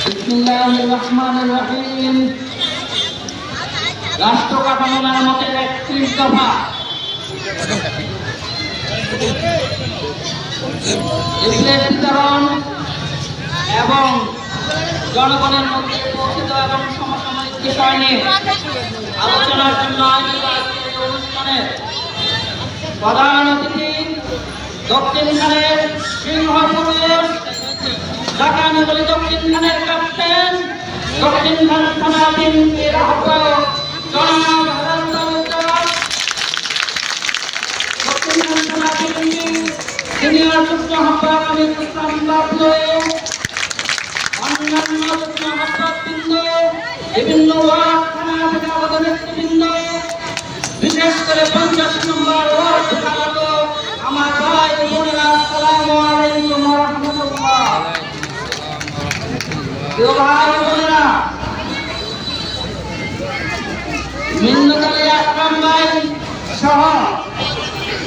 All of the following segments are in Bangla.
بسم الله الرحمن الرحيم রাষ্ট্র কাঠামো মেরামতের একত্রিশ দফা লিফলেট বিতরণ এবং জনগণের মধ্যে পৌঁছে দেওয়া এবং সমসাময়িক বিষয় নিয়ে আলোচনার জন্য আয়োজিত আজকের এই অনুষ্ঠানের প্রধান অতিথি দক্ষিণ খানের সিংহপুরুষ ঢাকা নগরী দক্ষিণ খানের ক্যাপ্টেন দক্ষিণ থানা বিএনপির আহ্বায়ক জনাব দক্ষিণ থানা বিএনপি সিনিয়র যুগ্ম আহ্বায়ক আমির ইসলাম বাবলু অন্যান্য যুগ্ম আহ্বায়কবৃন্দ বিভিন্ন ওয়ার্ড থানা থেকে আগত নেতৃবৃন্দ বিশেষ করে পঞ্চাশ নম্বর ওয়ার্ড থেকে আগত আমার ভাই বোনেরা, আসসালামু আলাইকুম রাহমাতুল্লাহ। ভাই বোনেরা মিন্নতালী আকরাম ভাই সহ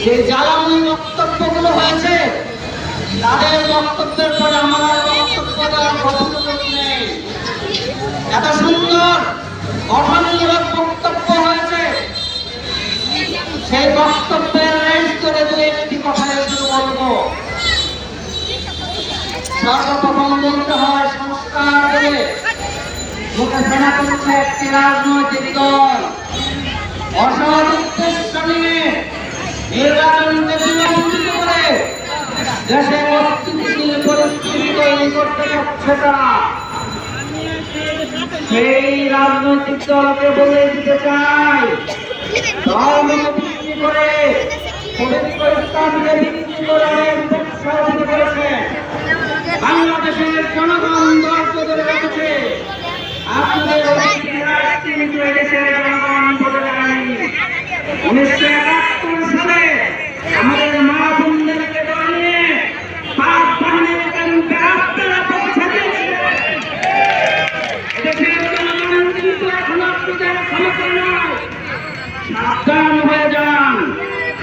যে বক্তব্যগুলো হয়েছে, তাদের বক্তব্যের পরে আমার এত সুন্দর গঠনমূলক বক্তব্য হয়েছে। সেই বক্তব্যের রেঞ্জ করে কথা বলব। সর্বপ্রথম হয় সংস্কার করে মুখে করছে একটি রাজনৈতিক দল। দেশে অস্থিতিশীল পরিস্থিতি তৈরি করতে যাচ্ছে তারা। সেই রাজনৈতিক দলকে বলে দিতে চাই। ধর্মকে করেছে বাংলাদেশের জনগণ ধৈর্য ধরে রেখেছে আপনাদের উনিশশো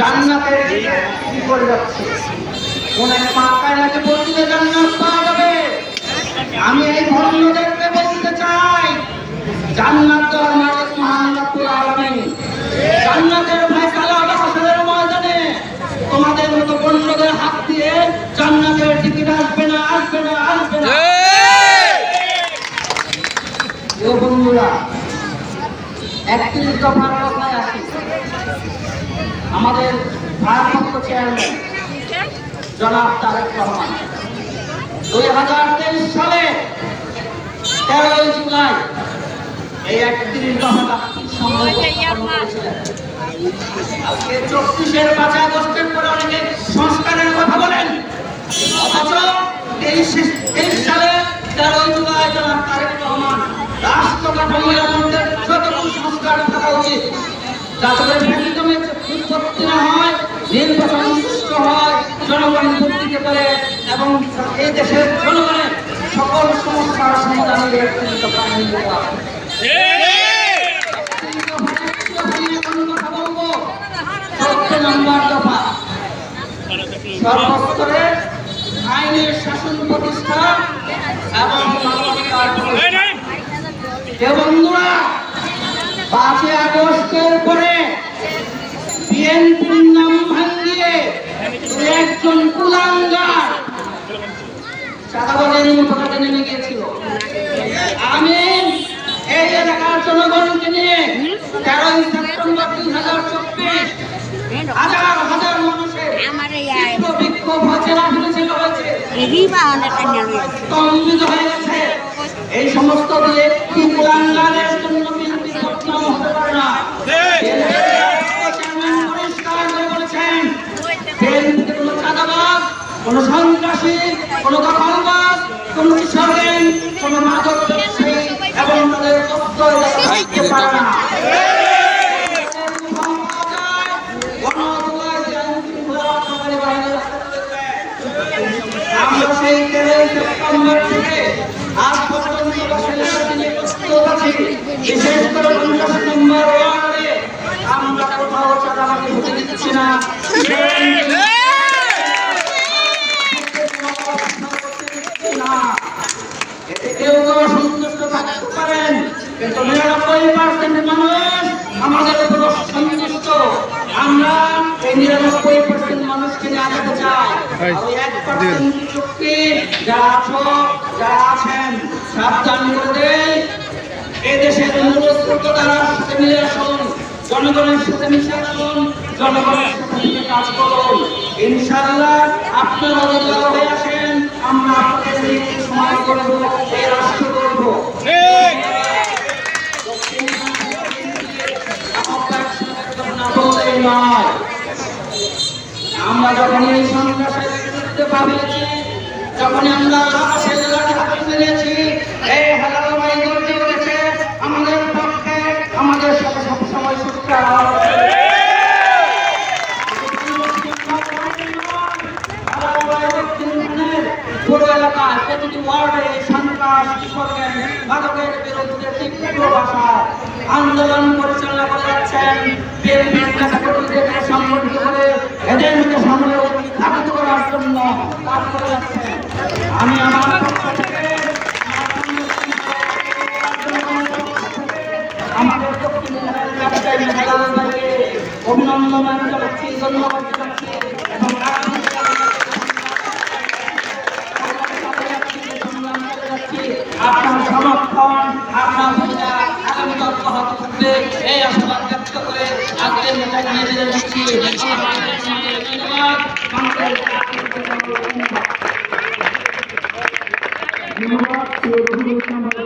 জান্নাতের কি করে যাচ্ছে? কোন এক পাকায় নাকি বললে জান্নাত পাওয়া যাবে? আমি এই ধর্মদেরকে বলতে চাই জান্নাত তো আমাদের মহান রব্বুল আলামিন। জান্নাতের ফয়সালা হাসরের ময়দানে তোমাদের মতো বন্ধুদের হাত দিয়ে জান্নাতের টিকিট আসবে না আসবে না আসবে না। বন্ধুরা একত্রিশ দফার আমাদের ভারপ্রাপ্ত চেয়ারম্যান জনাব তারেক রহমান। দুই হাজার তেইশ সালে তেরোই জুলাই এই একত্রিশ দফা আজকে চব্বিশের পাঁচ আগস্টের পরে অনেকে সংস্কারের কথা বলেন। অথচ তেইশ তেইশ সালে তেরোই জুলাই জনাব তারেক রহমান রাষ্ট্র যতটুকু সংস্কার থাকা উচিত যাতে উৎপত্তি না হয় এবং এই দেশের সকল সমস্যার সমাধানের দফা সর্বস্তরে আইনের শাসন প্রতিষ্ঠা এবং বন্ধুরা পাঁচই আগস্টের পরে বিএনপির নাম ভাঙিয়ে দু একজন কুলাঙ্গার চাঁদাবাজের মতো কাজে নেমে গিয়েছিল। আমি এই এলাকার জনগণকে নিয়ে তেরোই সেপ্টেম্বর দুই হাজার চব্বিশ। হাজার হাজার মানুষের বিক্ষোভ হয়েছে স্তম্ভিত হয়ে গেছে। এই সমস্ত দিয়ে কুলাঙ্গারের জন্য বিএনপি বদনাম হতে পারে না। পরিষ্কার বলেছেন বিএনপিতে কোনো চাঁদাবাজ কোনো সন্ত্রাসী কোনো দখলবাজ কোনো কিশোরেন কোনো কোনো মাদক ব্যবসায়ী এবং তাদের তথ্য থাকতে পারে না। আমরা সেই তেরোই সেপ্টেম্বর থেকে আজ পর্যন্ত প্রস্তুত আছি, বিশেষ করে পঞ্চাশ নম্বর ওয়ার্ডে আমরা কোথাও চাঁদাবাজি হতে দিচ্ছি না এতে কেউ কেউ সন্তুষ্ট থাকতে পারেন কিন্তু নিরানব্বই পার্সেন্ট মানুষ আমাদের উপর সন্তুষ্ট আমরা এই নিরানব্বই পার্সেন্ট মানুষকে আগাতে চাই। ওই এক পার্সেন্ট শক্তি যারা আছো যারা আছেন সাবধান করে দেয় এই দেশের মূল্যস্ফূর্ত তারা সাথে মিলে আসুন জনগণের সাথে মিশে আসুন জনগণের সাথে মিলে কাজ করুন। ইনশাআল্লাহ আপনারা যদি হয়ে আসেন আমরা আপনাদের নিয়ে সমাজ করব এই রাষ্ট্র আমরা যখন এই সংঘর্ষে যখন আমরা আকাশের লাঠি হাতে ফেলেছি এই হাজার ভাই গর্জে উঠেছে আমাদের পক্ষে আমাদের সাথে সবসময় সুস্থ পুরো এলাকায় প্রতিটি ওয়ার্ডে সন্ত্রাস কিশোরগঞ্জ মাদকের বিরুদ্ধে তীব্র ভাষা আন্দোলন পরিচালনা করে যাচ্ছেন বিএনপির নেতাকর্মীদেরকে সংগঠিত করে এদেরকে সামনে উৎখাটিত করার জন্য কাজ করে যাচ্ছেন আমি আমার আমাদের অভিনন্দন জানাচ্ছি, ধন্যবাদ জানাচ্ছি এবং আপনার সমর্থন আপনার ভূমিকা আগামী তর্ক হতে থাকবে এই আশীর্বাদ ব্যক্ত করে আজকের নেতাকে নিয়ে যেতে ধন্যবাদ। ধন্যবাদ